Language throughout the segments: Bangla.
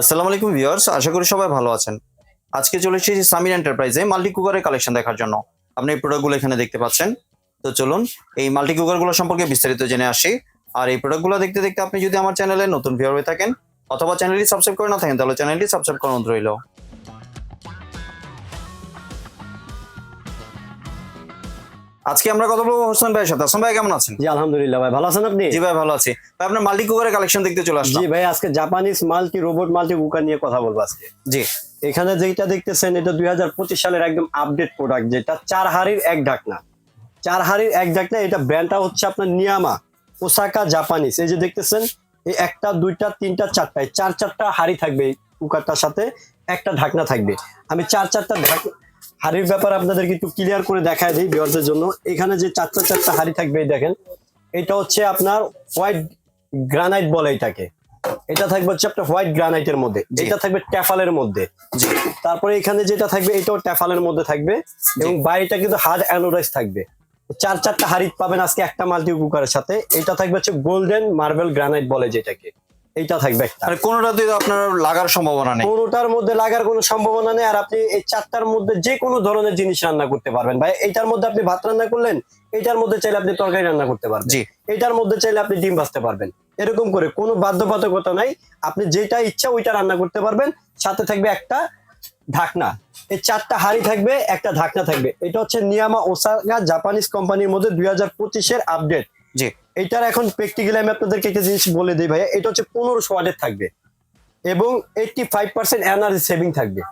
আসসালামু আলাইকুম ভিউয়ার্স, আশা করি সবাই ভালো আছেন। আজকে চলে এসেছি সামির এন্টারপ্রাইজে মাল্টি কুকারের কালেকশন দেখার জন্য। আপনি এই প্রোডাক্টগুলো এখানে দেখতে পাচ্ছেন। তো চলুন, এই মাল্টি কুকারগুলো সম্পর্কে বিস্তারিত জেনে আসি। আর এই প্রোডাক্টগুলো দেখতে দেখতে আপনি যদি আমার চ্যানেলে নতুন ভিউয়ার হয়ে থাকেন, অথবা চ্যানেলটি সাবস্ক্রাইব করে না থাকেন, তাহলে চ্যানেলটি সাবস্ক্রাইব করানো রইল। আজকে আমরা কথা বলব হোসেন ভাইয়ের সাথে। হোসেন ভাই কেমন আছেন? জি আলহামদুলিল্লাহ ভাই ভালো আছেন আপনি? জি ভাই ভালো আছি। ভাই আপনার মাল্টি কুকারের কালেকশন দেখতে চলে আসলাম। জি ভাই আজকে Japanese multi robot multi cooker নিয়ে কথা বলব আজকে। জি। এখানে যেটা দেখতেছেন এটা দুই হাজার পঁচিশ সালের একদম আপডেট প্রোডাক্ট যেটা চার হাড়ির এক ঢাকনা। চার হাড়ির এক ঢাকনা এটা ব্র্যান্ডটা হচ্ছে আপনার নিয়ামা ওসাকা জাপানিজ এই যে দেখতেছেন এই একটা দুইটা তিনটা চারটা চার চারটা হাড়ি থাকবে কুকারটার সাথে একটা ঢাকনা থাকবে। আমি চার চারটা ঢাকনা হাড়ির ব্যাপার আপনাদের একটু ক্লিয়ার করে দেখায় দিই বিয়ারদের জন্য। এখানে যে চারটা চারটা হাড়ি থাকবে এই দেখেন এটা হচ্ছে আপনার হোয়াইট গ্রানাইট বলে এটাকে। এটা থাকবে হচ্ছে আপনার হোয়াইট গ্রানাইটের মধ্যে। এটা থাকবে ট্যাফালের মধ্যে। তারপরে এখানে যেটা থাকবে এটাও ট্যাফালের মধ্যে থাকবে এবং বাইরেটা কিন্তু হার্ড অ্যানোরাইজ থাকবে। চার চারটা হাড়ি পাবেন আজকে একটা মাল্টি কুকারের সাথে। এটা থাকবে হচ্ছে গোল্ডেন মার্বেল গ্রানাইট বলে যেটাকে। এইটা থাকবে। আর কোনোটাতে আপনার লাগার সম্ভাবনা নেই। কোনোটার মধ্যে লাগার কোনো সম্ভাবনা নেই আর আপনি এই চারটার মধ্যে যে কোনো ধরনের জিনিস রান্না করতে পারবেন। ভাই এইটার মধ্যে আপনি ভাত রান্না করলেন এইটার মধ্যে চাইলে আপনি তরকারি রান্না করতে পারবেন। জি। এটার মধ্যে চাইলে আপনি ডিম ভাজতে পারবেন। এরকম করে কোনো বাধ্যবাধকতা নাই আপনি যেটা ইচ্ছা ওইটা রান্না করতে পারবেন। সাথে থাকবে একটা ঢাকনা। এই চারটা হাড়ি থাকবে একটা ঢাকনা থাকবে। এটা হচ্ছে নিয়ামা ওসাকা জাপানিজ কোম্পানির মধ্যে দুই হাজার পঁচিশের আপডেট। জি। এটার এখন প্র্যাকটিক্যালি আমি আপনাদেরকে একটা জিনিস বলে দিই ভাইয়া এটা হচ্ছে পনেরোশো ওয়াটের থাকবে এবং eighty five percent energy saving থাকবে।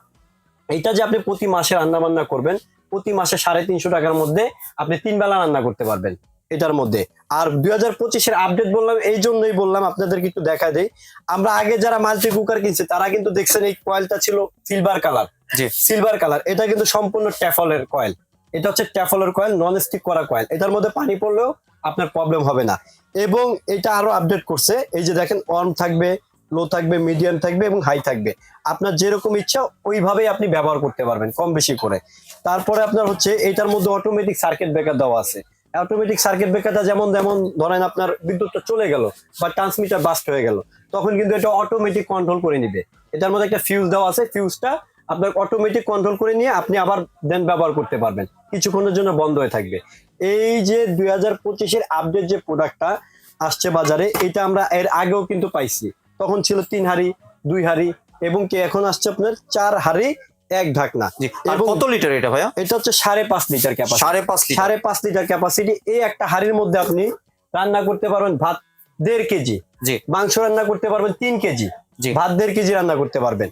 এটা যে আপনি প্রতি মাসে রান্না বান্না করবেন প্রতি মাসে সাড়ে তিনশো টাকার মধ্যে আপনি তিন বেলা রান্না করতে পারবেন এটার মধ্যে। আর দুই হাজার পঁচিশের আপডেট বললাম এই জন্যই বললাম আপনাদেরকে একটু দেখা দেই। আমরা আগে যারা মাল্টি কুকার কিনছে তারা কিন্তু দেখছেন এই কয়েলটা ছিল সিলভার কালার জি। সিলভার কালার এটা কিন্তু সম্পূর্ণ ট্যাফলের কয়েল এটা হচ্ছে ট্যাফলের কয়েল নন স্টিক করা কয়েল এটার মধ্যে পানি পড়লেও আপনার প্রবলেম হবে না। এবং এটা আরও আপডেট করছে, এই যে দেখেন অন থাকবে লো থাকবে মিডিয়াম থাকবে এবং হাই থাকবে। আপনার যেরকম ইচ্ছা, ওইভাবেই আপনি ব্যবহার করতে পারবেন, কম বেশি করে। তারপরে আপনার হচ্ছে, এটার মধ্যে অটোমেটিক সার্কিট ব্রেকার দেওয়া আছে। অটোমেটিক সার্কিট ব্রেকারটা যেমন যেমন ধরেন আপনার বিদ্যুৎটা চলে গেল বা ট্রান্সমিটার বাস্ট হয়ে গেল, তখন কিন্তু এটা অটোমেটিক কন্ট্রোল করে নিবে। এটার মধ্যে একটা ফিউজ দেওয়া আছে ফিউজটা আপনার অটোমেটিক কন্ট্রোল করে নিয়ে আপনি আবার দেন ব্যবহার করতে পারবেন। কিছুক্ষণের জন্য বন্ধ হয়ে থাকবে। এই যে দুই হাজার পঁচিশের আপডেট যে প্রোডাক্টটা আসছে বাজারে এটা আমরা এর আগেও কিন্তু পাইছি। তখন ছিল তিন হাড়ি দুই হাড়ি এবং কি এখন আসছে আপনার চার হাড়ি এক ঢাকনা। কত লিটার এটা ভাইয়া? এটা হচ্ছে সাড়ে পাঁচ লিটার ক্যাপাসিটি সাড়ে পাঁচ সাড়ে পাঁচ লিটার ক্যাপাসিটি এই একটা হাড়ির মধ্যে আপনি রান্না করতে পারবেন ভাত দেড় কেজি। জি। মাংস রান্না করতে পারবেন তিন কেজি। জি। ভাত দেড় কেজি রান্না করতে পারবেন।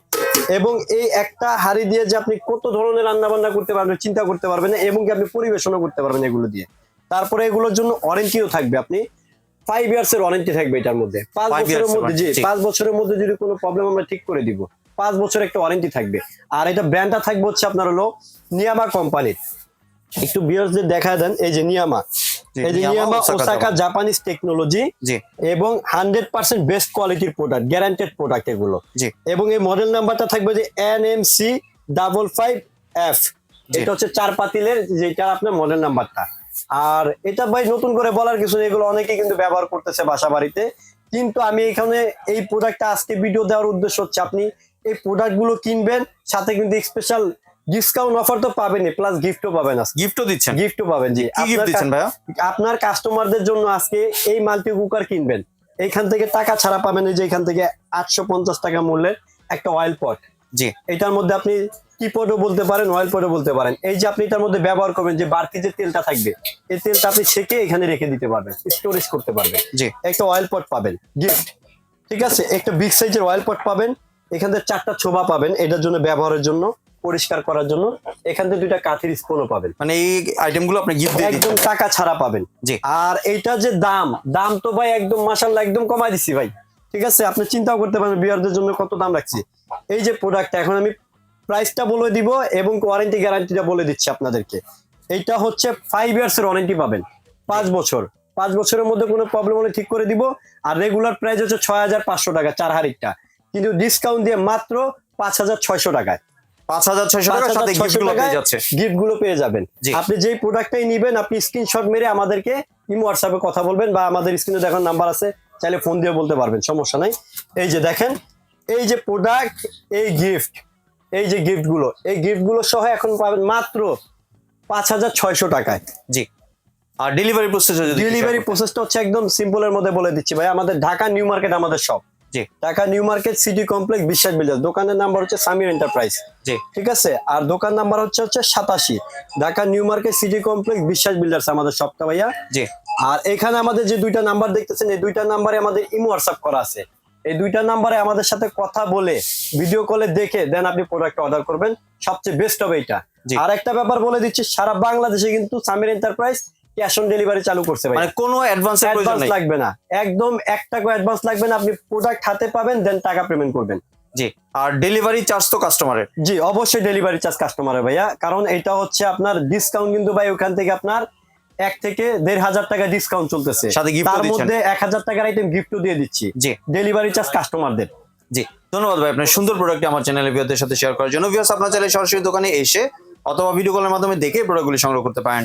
এবং এই একটা হাড়ি দিয়ে যে আপনি কত ধরনের রান্না বান্না করতে পারবেন চিন্তা করতে পারবেন এবং কি আপনি পরিবেশনও করতে পারবেন এগুলো দিয়ে। তারপরে এগুলোর জন্য ওয়ারেন্টিও থাকবে আপনি। ফাইভ ইয়ার্স এর ওয়ারেন্টি থাকবে এটার মধ্যে। পাঁচ বছরের মধ্যে জি। পাঁচ বছরের মধ্যে যদি কোনো প্রবলেম আমরা ঠিক করে দিব পাঁচ বছর একটা ওয়ারেন্টি থাকবে। আর এটা ব্র্যান্ডটা থাকবে হচ্ছে আপনার হলো নিয়ামা কোম্পানির। একটু বিয়ার্সদের দেখা দেন এই যে নিয়ামা। ওসাকা জাপানিজ টেকনোলজি এবং হান্ড্রেড পার্সেন্ট বেস্ট কোয়ালিটির প্রোডাক্ট গ্যারান্টেড প্রোডাক্ট এগুলো। এবং এই মডেল নাম্বারটা থাকবে যে N M C double five F. এটা হচ্ছে চার পাতিলের যেটা আপনার মডেল নাম্বারটা আর এটা ভাই নতুন করে বলার কিছু নেই এগুলো অনেকেই কিন্তু ব্যবহার করতেছে বাসা বাড়িতে কিন্তু আমি এখানে এই প্রোডাক্টটা আজকে ভিডিও দেওয়ার উদ্দেশ্য হচ্ছে আপনি এই প্রোডাক্টগুলো কিনবেন সাথে কিন্তু স্পেশাল ডিসকাউন্ট অফার তো পাবেনই প্লাস গিফটও পাবেন গিফটও দিচ্ছেন? গিফটও পাবেন জি। কি গিফট দিচ্ছেন ভাইয়া? আপনার কাস্টমারদের জন্য আজকে এই মাল্টি কুকার কিনবেন। এইখান থেকে টাকা ছাড়া পাবেন এই যে এখান থেকে আটশো পঞ্চাশ টাকা মূল্যের একটা অয়েল পট জি। এটার মধ্যে আপনি কি পটও বলতে পারেন অয়েল পটও বলতে পারেন। এই যে আপনি এটার মধ্যে ব্যবহার করবেন যে বাড়তি যে তেলটা থাকবে এই তেলটা আপনি ছেঁকে এখানে রেখে দিতে পারবেন স্টোরেজ করতে পারবেন। জি। একটা অয়েল পট পাবেন গিফট ঠিক আছে? একটা বিগ সাইজের অয়েল পট পাবেন এখান থেকে চারটা ছোবা পাবেন এটার জন্য ব্যবহারের জন্য। পরিষ্কার করার জন্য এখান থেকে দুইটা কাঠের স্পুনও পাবেন। মানে এই আইটেমগুলো আপনি গিফট দিয়ে একদম টাকা ছাড়া পাবেন। জি। আর এইটা যে দাম দাম তো ভাই একদম মাসাল্লাহ একদম কমাই দিছি ভাই। ঠিক আছে আপনি চিন্তাও করতে পারেন বিয়ারদের জন্য কত দাম রাখছি। এই যে প্রোডাক্টটা এখন আমি প্রাইসটা বলে দিব এবং ওয়ারেন্টি গ্যারান্টিটা বলে দিচ্ছি আপনাদেরকে। এইটা হচ্ছে ফাইভ ইয়ার্স এর ওয়ারেন্টি পাবেন। পাঁচ বছর। পাঁচ বছরের মধ্যে কোনো প্রবলেম হলে ঠিক করে দিব। আর রেগুলার প্রাইস হচ্ছে ছয় হাজার পাঁচশো টাকা চার হারিকটা কিন্তু ডিসকাউন্ট দিয়ে মাত্র পাঁচ হাজার ছয়শো টাকায়। পাঁচ হাজার ছয়শো টাকার সাথে গিফটগুলো পেয়ে যাচ্ছে গিফটগুলো পেয়ে যাবেন। আপনি যেই প্রোডাক্টটাই নিবেন আপনি স্ক্রিনশট মেরে আমাদেরকে ইমো হোয়াটসঅ্যাপে কথা বলবেন বা আমাদের স্ক্রিনে দেখার নাম্বার আছে চাইলে ফোন দিয়ে বলতে পারবেন সমস্যা নাই। এই যে দেখেন এই যে প্রোডাক্ট এই গিফট এই যে গিফটগুলো এই গিফটগুলো সহ এখন পাবেন মাত্র পাঁচ হাজার ছয়শো টাকায়। জি। আর ডেলিভারি প্রসেস ডেলিভারি প্রসেসটা হচ্ছে একদম সিম্পলের মধ্যে বলে দিচ্ছি ভাই আমাদের ঢাকা নিউ মার্কেট আমাদের সব। জি। Dhaka new market city complex Biswas Builders. দোকানের নাম্বার হচ্ছে সামির এন্টারপ্রাইজ। জি। ঠিক আছে? আর দোকান নাম্বার হচ্ছে হচ্ছে সাতাশি। Dhaka new market city complex Biswas builders আমাদের সবটা ভাইয়া। জি। আর এখানে আমাদের যে দুইটা নাম্বার দেখতেছেন এই দুইটা নাম্বারে আমাদের ইমো হোয়াটসঅ্যাপ করা আছে। এই দুইটা নাম্বারে আমাদের সাথে কথা বলে ভিডিও কলে দেখে দেন আপনি প্রোডাক্ট অর্ডার করবেন। সবচেয়ে বেস্ট হবে এটা। আর একটা ব্যাপার বলে দিচ্ছি সারা বাংলাদেশে কিন্তু Samir enterprise cash on delivery চালু করছে ভাই মানে কোনো অ্যাডভান্সের প্রয়োজন অ্যাডভান্স লাগবে না। একদম এক টাকা অ্যাডভান্স লাগবে না আপনি প্রোডাক্ট হাতে পাবেন দেন টাকা পেমেন্ট করবেন। জি আর ডেলিভারি চার্জ তো কাস্টমারের জি অবশ্যই ডেলিভারি চার্জ কাস্টমারের ভাইয়া কারণ এটা হচ্ছে আপনার ডিসকাউন্ট কিন্তু ভাই ওখান থেকে আপনার এক থেকে দেড় হাজার টাকা ডিসকাউন্ট চলতেছে। সাথে তার মধ্যে এক হাজার টাকার আইটেম গিফটও দিয়ে দিচ্ছি। জি। ডেলিভারি চার্জ কাস্টমারদের জি ধন্যবাদ ভাই আপনার সুন্দর প্রোডাক্টটি আমার চ্যানেলে ভিউয়ারদের সাথে শেয়ার করার জন্য। ভিউয়ার্স আপনার চাইলে সরাসরি দোকানে এসে অথবা ভিডিও কলের মাধ্যমে দেখে প্রোডাক্টগুলি সংগ্রহ করতে পারেন।